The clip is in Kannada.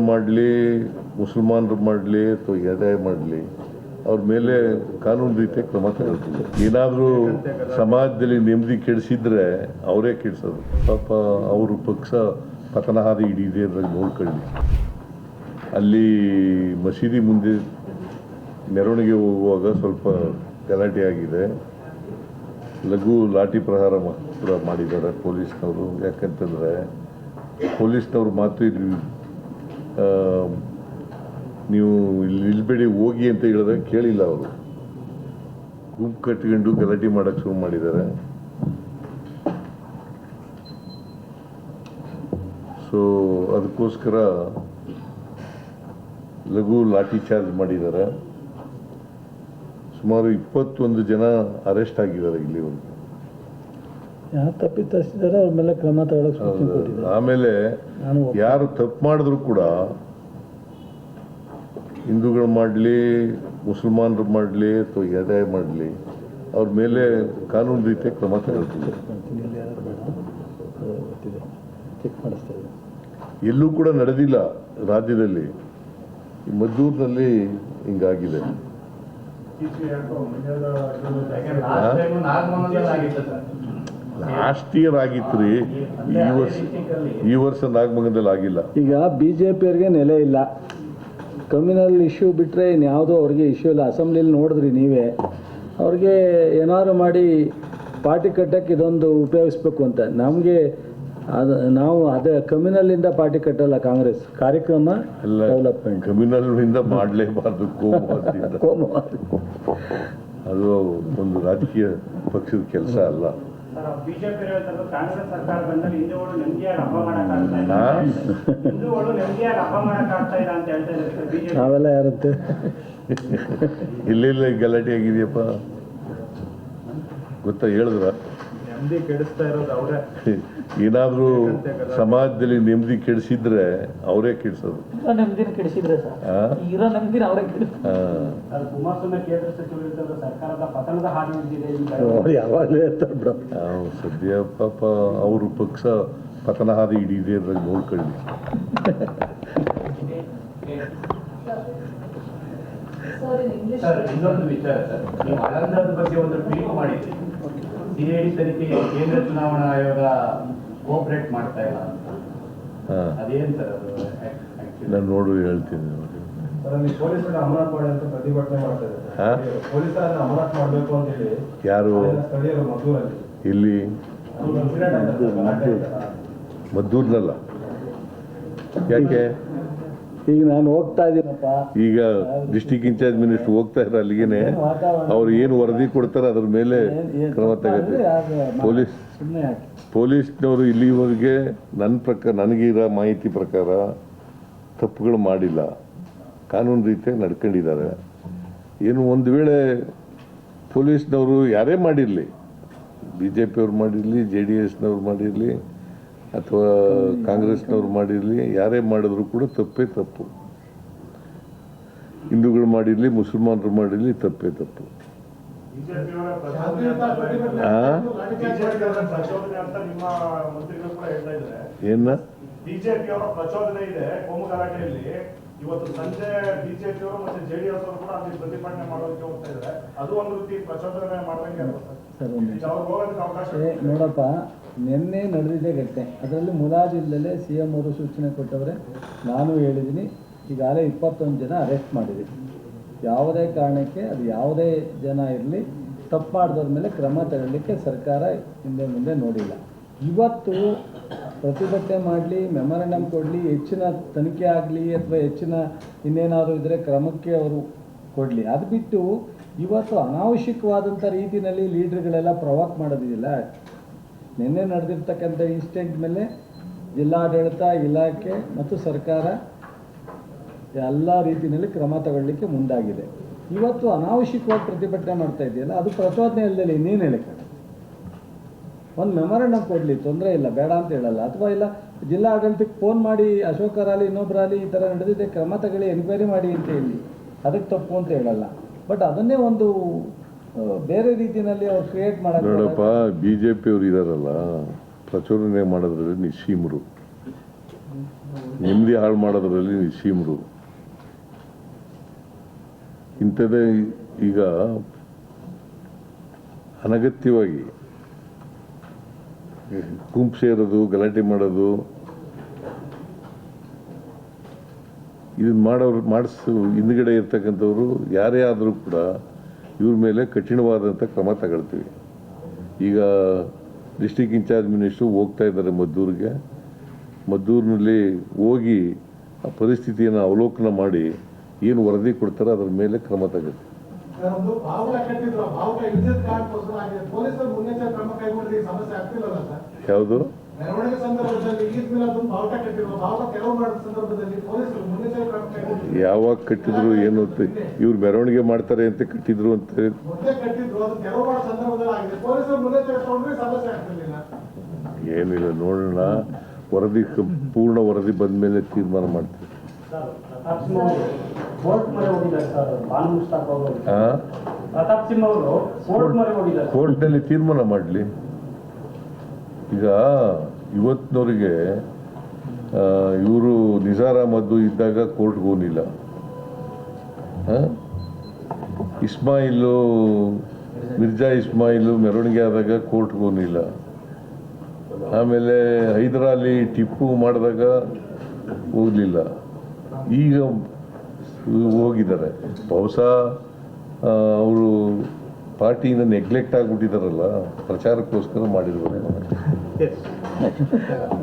ಹಿಂದೂಗಳು ಮಾಡಲಿ ಮುಸಲ್ಮಾನರು ಮಾಡಲಿ ಅಥವಾ ಎದೆ ಮಾಡಲಿ ಅವ್ರ ಮೇಲೆ ಕಾನೂನು ರೀತಿಯ ಕ್ರಮ ತಗೊಳ್ತೀವಿ. ಏನಾದರೂ ಸಮಾಜದಲ್ಲಿ ನೆಮ್ಮದಿ ಕೆಡಿಸಿದ್ರೆ ಅವರೇ ಕೆಡಿಸೋದು. ಪಾಪ ಅವರು ಪಕ್ಷ ಪತನ ಹಾದಿ ಹಿಡಿದೆ ಅಂತ ನೋಡ್ಕೊಳ್ಳಿ. ಅಲ್ಲಿ ಮಸೀದಿ ಮುಂದೆ ಮೆರವಣಿಗೆ ಹೋಗುವಾಗ ಸ್ವಲ್ಪ ಗಲಾಟೆ ಆಗಿದೆ. ಲಘು ಲಾಠಿ ಪ್ರಹಾರ ಕೂಡ ಮಾಡಿದ್ದಾರೆ ಪೊಲೀಸ್ನವರು. ಯಾಕಂತಂದರೆ ಪೊಲೀಸ್ನವ್ರು ಮಾತು ಆ, ನೀವು ಇಲ್ಲಿ ನಿಲ್ಬೇಡಿ, ಹೋಗಿ ಅಂತ ಹೇಳಿದಾಗ ಕೇಳಿಲ್ಲ ಅವರು. ಗುಂಪು ಕಟ್ಕೊಂಡು ಗಲಾಟೆ ಮಾಡೋಕ್ಕೆ ಶುರು ಮಾಡಿದ್ದಾರೆ. ಸೊ ಅದಕ್ಕೋಸ್ಕರ ಲಘು ಲಾಠಿ ಚಾರ್ಜ್ ಮಾಡಿದ್ದಾರೆ. ಸುಮಾರು ಇಪ್ಪತ್ತೊಂದು ಜನ ಅರೆಸ್ಟ್ ಆಗಿದ್ದಾರೆ ಇಲ್ಲಿವರೆಗೂ. ಯಾರು ತಪ್ಪಿತಸ್ಥಿದ್ದಾರೆ ಅವ್ರ ಮೇಲೆ ಕ್ರಮ ಸೂಚನೆ ಕೊಟ್ಟಿದ್ದಾರೆ. ಆಮೇಲೆ ನಾನು ಯಾರು ತಪ್ಪು ಮಾಡಿದ್ರು ಕೂಡ ಹಿಂದೂಗಳು ಮಾಡಲಿ ಮುಸಲ್ಮಾನರು ಮಾಡಲಿ ಅಥವಾ ಎದೆ ಮಾಡಲಿ ಅವ್ರ ಮೇಲೆ ಕಾನೂನು ರೀತಿಯ ಕ್ರಮ ತಗೊಳ್ತಿದೆ ಎಲ್ಲೂ ಕೂಡ ನಡೆದಿಲ್ಲ ರಾಜ್ಯದಲ್ಲಿ. ಈ ಮದ್ದೂರಿನಲ್ಲಿ ಹಿಂಗಾಗಿದೆ. ಲಾಸ್ಟ್ ಇಯರ್ ಆಗಿತ್ತು ರೀ ಈ ವರ್ಷ ಈ ವರ್ಷ ನಾಗಮಂಗಲದಲ್ಲಿ ಆಗಿಲ್ಲ. ಈಗ ಬಿ ಜೆ ಪಿಯವ್ರಿಗೆ ನೆಲೆ ಇಲ್ಲ. ಕಮ್ಯುನಲ್ ಇಶ್ಯೂ ಬಿಟ್ಟರೆ ಇನ್ಯಾವುದೋ ಅವ್ರಿಗೆ ಇಶ್ಯೂ ಇಲ್ಲ. ಅಸೆಂಬ್ಲಿಲಿ ನೋಡಿದ್ರಿ ನೀವೇ. ಅವ್ರಿಗೆ ಏನಾದ್ರು ಮಾಡಿ ಪಾರ್ಟಿ ಕಟ್ಟಕ್ಕೆ ಇದೊಂದು ಉಪಯೋಗಿಸ್ಬೇಕು ಅಂತ. ನಮಗೆ ಅದು ನಾವು ಅದೇ ಕಮ್ಯುನಲ್ಲಿಂದ ಪಾರ್ಟಿ ಕಟ್ಟಲ್ಲ ಕಾಂಗ್ರೆಸ್. ಕಾರ್ಯಕ್ರಮ ಡೆವಲಪ್ಮೆಂಟ್ ಕಮ್ಯುನಲ್ ಇಂದ ಮಾಡಲೇಬಾರ್ದು ಕೋಮು ಅದು ಒಂದು ರಾಜಕೀಯ ಪಕ್ಷದ ಕೆಲಸ ಅಲ್ಲ. ಬಿಜೆಪಿ ಹೇಳ್ತಾರೆ ಕಾಂಗ್ರೆಸ್ ಸರ್ಕಾರ ಬಂದಲ್ಲಿ ಹಿಂದೂಗಳು ನೆಮ್ಮದಿಯಾಗಿ ಹಬ್ಬ ಇಲ್ಲ ನಾ ಹಿಂದೂಗಳು ನೆಮ್ಮದಿಯಾಗಿ ಹಬ್ಬ ಇಲ್ಲ ಅಂತ ಹೇಳ್ತಾ ಬಿಜೆಪಿ. ನಾವೆಲ್ಲ ಯಾರಂತೆ? ಎಲ್ಲೆಲ್ಲ ಗಲಾಟೆ ಆಗಿದೆಯಪ್ಪ. ಗೊತ್ತಾ ಹೇಳಿದ್ರ? ಏನಾದರೂ ಸಮಾಜದಲ್ಲಿ ನೆಮ್ಮದಿ ಕೆಡಿಸಿದ್ರೆ ಅವರೇ ಕೆಡಿಸೋದು. ಯಾವಾಗಲೂ ಸದ್ಯ ಪಾಪ ಅವರು ಪಕ್ಷ ಪತನ ಹಾದಿ ಹಿಡಿದಿದೆ ಅದ್ರಲ್ಲಿ ನೋಡ್ಕೊಳ್ಳಿ. ಸರ್ ಇನ್ನೊಂದು ವಿಚಾರ ಸರ್. ನೀವು ಅಲಂದರದ ಬಗ್ಗೆ ಒಂದು ಟ್ವೀಟ್ ಮಾಡಿದ್ರಿ. ಸಿಐಡಿ ತನಿಖೆ ಕೇಂದ್ರ ಚುನಾವಣಾ ಆಯೋಗ ಕೋಪರೇಟ್ ಮಾಡ್ತಾ ಇಲ್ಲ ಅಂತ. ಹಾ. ಅದೇನ್ ಸರ್ ಅದು ನಾನು ನೋಡು ಹೇಳ್ತೀನಿ ನೋಡಿ. ಸರ್ ಅಲ್ಲಿ ಪೊಲೀಸರನ್ನ ಅಮಾನತ್ ಮಾಡಿ ಅಂತ ಪ್ರತಿಭಟನೆ ಮಾಡ್ತಾ? ಇದ್ದಾರೆ. ಪೊಲೀಸರನ್ನ ಅಮಾನತ್ ಮಾಡಬೇಕು ಅಂತ ಹೇಳಿ ಯಾರು? ಸ್ಥಳೀಯರು ಮದ್ದೂರಲ್ಲಿ. ಇಲ್ಲಿ. ಮದ್ದೂರ್ನಲ್ಲ. ಯಾಕೆ? ಈಗ ನಾನು ಹೋಗ್ತಾ ಇದ್ದೀನಪ್ಪ. ಈಗ ಡಿಸ್ಟಿಕ್ ಇನ್ಚಾರ್ಜ್ ಮಿನಿಸ್ಟರ್ ಹೋಗ್ತಾ ಇದ್ರೆ ಅಲ್ಲಿಗೇನೆ. ಅವ್ರು ಏನು ವರದಿ ಕೊಡ್ತಾರೆ ಅದ್ರ ಮೇಲೆ ಕ್ರಮ ತಗೋತೀವಿ ಪೊಲೀಸ್ ಪೊಲೀಸ್ನವರು ಇಲ್ಲಿವರೆಗೆ ನನ್ನ ಪ್ರಕಾರ ನನಗಿರೋ ಮಾಹಿತಿ ಪ್ರಕಾರ ತಪ್ಪುಗಳು ಮಾಡಿಲ್ಲ. ಕಾನೂನು ರೀತಿಯಾಗಿ ನಡ್ಕೊಂಡಿದ್ದಾರೆ. ಏನು ಒಂದು ವೇಳೆ ಪೊಲೀಸ್ನವರು ಯಾರೇ ಮಾಡಿರಲಿ ಬಿ ಜೆ ಪಿಯವ್ರು ಮಾಡಿರಲಿ ಜೆ ಡಿ ಎಸ್ನವ್ರು ಮಾಡಿರಲಿ ಅಥವಾ ಕಾಂಗ್ರೆಸ್ನವ್ರು ಮಾಡಿರಲಿ ಯಾರೇ ಮಾಡಿದ್ರು ಕೂಡ ತಪ್ಪೇ ತಪ್ಪು. ಹಿಂದೂಗಳು ಮಾಡಿರಲಿ ಮುಸಲ್ಮಾನರು ಮಾಡಿರಲಿ ತಪ್ಪೇ ತಪ್ಪು. ಏನ? ಬಿಜೆಪಿಯವರ ಪ್ರಚೋದನೆ ಇದೆ ಕೋಮು ಗಲಾಟೆಯಲ್ಲಿ ಇವತ್ತು ಸಂಜೆ ಬಿಜೆಪಿಯವರು ಮತ್ತೆ ಜೆಡಿಎಸ್ ಅವರು ಕೂಡ ಅಲ್ಲಿ ಪ್ರತಿಭಟನೆ ಮಾಡೋದಕ್ಕೆ ಹೋಗ್ತಾ ಇದ್ದಾರೆ ಅದು ಒಂದು ರೀತಿ ಪ್ರಚೋದನೆ ಮಾಡ್ದಂಗೆ ಸರ್ ಅವ್ರು ಅವಕಾಶ ನೋಡಪ್ಪ ನಿನ್ನೆ ನಡೆದಿದ್ದೇ ಘಟನೆ ಅದರಲ್ಲಿ ಮುಲಾಜಿಲ್ಲದೆ ಸಿ ಎಂ ಅವರು ಸೂಚನೆ ಕೊಟ್ಟವರೇ, ನಾನು ಹೇಳಿದ್ದೀನಿ, ಈಗಾಗಲೇ ಇಪ್ಪತ್ತೊಂದು ಜನ ಅರೆಸ್ಟ್ ಮಾಡಿದೆ. ಯಾವುದೇ ಕಾರಣಕ್ಕೆ, ಅದು ಯಾವುದೇ ಜನ ಇರಲಿ, ತಪ್ಪು ಮಾಡಿದವ್ರ ಮೇಲೆ ಕ್ರಮ ತಗೊಳ್ಳಿಕ್ಕೆ ಸರ್ಕಾರ ಹಿಂದೆ ಮುಂದೆ ನೋಡಿಲ್ಲ. ಇವತ್ತು ಪ್ರತಿಭಟನೆ ಮಾಡಲಿ ಮೆಮೊರಂಡಮ್ ಕೊಡಲಿ, ಹೆಚ್ಚಿನ ತನಿಖೆ ಆಗಲಿ ಅಥವಾ ಹೆಚ್ಚಿನ ಇನ್ನೇನಾದರೂ ಇದ್ದರೆ ಕ್ರಮಕ್ಕೆ ಅವರು ಕೊಡಲಿ. ಅದು ಬಿಟ್ಟು ಇವತ್ತು ಅನಾವಶ್ಯಕವಾದಂಥ ರೀತಿಯಲ್ಲಿ ಲೀಡ್ರ್ಗಳೆಲ್ಲ ಪ್ರವಾಕ್ ಮಾಡೋದಿಲ್ಲ ನಿನ್ನೆ ನಡೆದಿರ್ತಕ್ಕಂಥ ಇನ್ಸಿಡೆಂಟ್ ಮೇಲೆ ಜಿಲ್ಲಾಡಳಿತ, ಇಲಾಖೆ ಮತ್ತು ಸರ್ಕಾರ ಎಲ್ಲ ರೀತಿಯಲ್ಲಿ ಕ್ರಮ ತಗೊಳ್ಳಿಕ್ಕೆ ಮುಂದಾಗಿದೆ. ಇವತ್ತು ಅನಾವಶ್ಯಕವಾಗಿ ಪ್ರತಿಭಟನೆ ಮಾಡ್ತಾ ಇದೆಯಲ್ಲ, ಅದು ಪ್ರಚೋದನೆ ಇಲ್ಲದೆ ಇನ್ನೇನು ಹೇಳಕ್ಕೆ ಒಂದು ಮೆಮೊರಂಡಮ್ ಕೊಡಲಿ, ತೊಂದರೆ ಇಲ್ಲ, ಬೇಡ ಅಂತ ಹೇಳಲ್ಲ. ಅಥವಾ ಇಲ್ಲ ಜಿಲ್ಲಾ ಆಡಳಿತಕ್ಕೆ ಫೋನ್ ಮಾಡಿ ಅಶೋಕರಾಲಿ ಇನ್ನೊಬ್ಬರಾಲಿ ಈ ಥರ ನಡೆದಿದೆ, ಕ್ರಮ ತಗೊಳ್ಳಿ ಎನ್ಕ್ವೈರಿ ಮಾಡಿ ಅಂತ ಹೇಳಿ. ಅದಕ್ಕೆ ತಪ್ಪು ಅಂತ ಹೇಳಲ್ಲ. ಬಟ್ ಅದನ್ನೇ ಒಂದು ಬೇರೆ ರೀತಿಯಲ್ಲಿ ಅವ್ರು ಕ್ರಿಯೇಟ್ ನೋಡಪ್ಪ ಮಾಡೋಕ್ಕೆ ಬಿ ಜೆ ಪಿಯವ್ರು ಇದಾರಲ್ಲ ಪ್ರಚೋದನೆ ಮಾಡೋದ್ರಲ್ಲಿ ನಿಶೀಮರು ನೆಮ್ಮದಿ ಹಾಳು ಮಾಡೋದ್ರಲ್ಲಿ ನಿಶೀಮರು ಇಂಥದ್ದೇ ಈಗ ಅನಗತ್ಯವಾಗಿ ಗುಂಪು ಸೇರೋದು ಗಲಾಟೆ ಮಾಡೋದು ಇದನ್ನ ಮಾಡೋರು ಮಾಡಿಸ್ ಹಿಂದ್ಗಡೆ ಇರ್ತಕ್ಕಂಥವ್ರು ಯಾರೇ ಆದರೂ ಕೂಡ ಇವ್ರ ಮೇಲೆ ಕಠಿಣವಾದಂಥ ಕ್ರಮ ತಗೊಳ್ತೀವಿ. ಈಗ ಡಿಸ್ಟಿಕ್ ಇನ್ಚಾರ್ಜ್ ಮಿನಿಸ್ಟ್ರು ಹೋಗ್ತಾ ಇದ್ದಾರೆ ಮದ್ದೂರಿಗೆ. ಮದ್ದೂರಿನಲ್ಲಿ ಹೋಗಿ ಆ ಪರಿಸ್ಥಿತಿಯನ್ನು ಅವಲೋಕನ ಮಾಡಿ ಏನು ವರದಿ ಕೊಡ್ತಾರೋ ಅದರ ಮೇಲೆ ಕ್ರಮ ತಗೊಳ್ತೀವಿ. ಯಾವುದು? ಮೆರವಣಿಗೆ ಸಂದರ್ಭದಲ್ಲಿ ಈದ್ ಮಿಲಾದ್ ಒಂದು ಬಾವುಟ ಕಟ್ಟಿರುವ ಬಾವುಟ ತೆರವು ಮಾಡಿದ ಸಂದರ್ಭದಲ್ಲಿ ಪೊಲೀಸರು ಮುನ್ನೆಚ್ಚರಿಕೆ ಕ್ರಮ ಕೈಗೊಂಡಿದ್ದಾರೆ. ಯಾವಾಗ ಕಟ್ಟಿದ್ರು ಏನು ಅಂತ? ಇವ್ರು ಮೆರವಣಿಗೆ ಮಾಡ್ತಾರೆ ಅಂತ ಕಟ್ಟಿದ್ರು ಅಂತ ಮೊದಲೇ ಕಟ್ಟಿದ್ರು ಅದು ತೆರವು ಮಾಡೋ ಸಂದರ್ಭದಲ್ಲಿ ಆಗಿದೆ. ಪೊಲೀಸರು ಮುನ್ನೆಚ್ಚರಿಕೆ ತಗೊಂಡ್ರೆ ಸಮಸ್ಯೆ ಆಗ್ತಿರ್ಲಿಲ್ಲ. ಏನಿಲ್ಲ ನೋಡೋಣ. ವರದಿ ಪೂರ್ಣ ವರದಿ ಬಂದ ಮೇಲೆ ತೀರ್ಮಾನ ಮಾಡ್ತೀವಿ. ಪ್ರತಾಪ್ ಸಿಂಹ ಅವರು ಕೋರ್ಟ್ ಮೊರೆ ಹೋಗಿದ್ದಾರೆ ಸರ್ ಬಾನು ಮುಷ್ತಾಕ್ ಪ್ರತಾಪ್ ಸಿಂಹ ಅವರು ಕೋರ್ಟ್ ಮೊರೆ ಹೋಗಿದ್ದಾರೆ ಕೋರ್ಟ್ನಲ್ಲಿ ತೀರ್ಮಾನ ಮಾಡಲಿ. ಈಗ ಇವತ್ತಿನವರಿಗೆ ಇವರು ನಿಜಾರಾ ಮದ್ದು ಇದ್ದಾಗ ಕೋರ್ಟ್ಗೆ ಹೋಗಿಲ್ಲ ಇಸ್ಮಾಯಿಲು, ಮಿರ್ಜಾ ಇಸ್ಮಾಯಿಲು ಮೆರವಣಿಗೆ ಆದಾಗ ಕೋರ್ಟ್ಗೆ ಹೋಗಿಲ್ಲ ಆಮೇಲೆ ಹೈದರಾಲಿ ಟಿಪ್ಪು ಮಾಡಿದಾಗ ಹೋಗಲಿಲ್ಲ. ಈಗ ಹೋಗಿದ್ದಾರೆ. ಬಹುಶಃ ಅವರು ಪಾರ್ಟಿಯಿಂದ ನೆಗ್ಲೆಕ್ಟ್ ಆಗಿಬಿಟ್ಟಿದ್ದಾರಲ್ಲ, ಪ್ರಚಾರಕ್ಕೋಸ್ಕರ ಮಾಡಿರ್ಬೋದು Yes.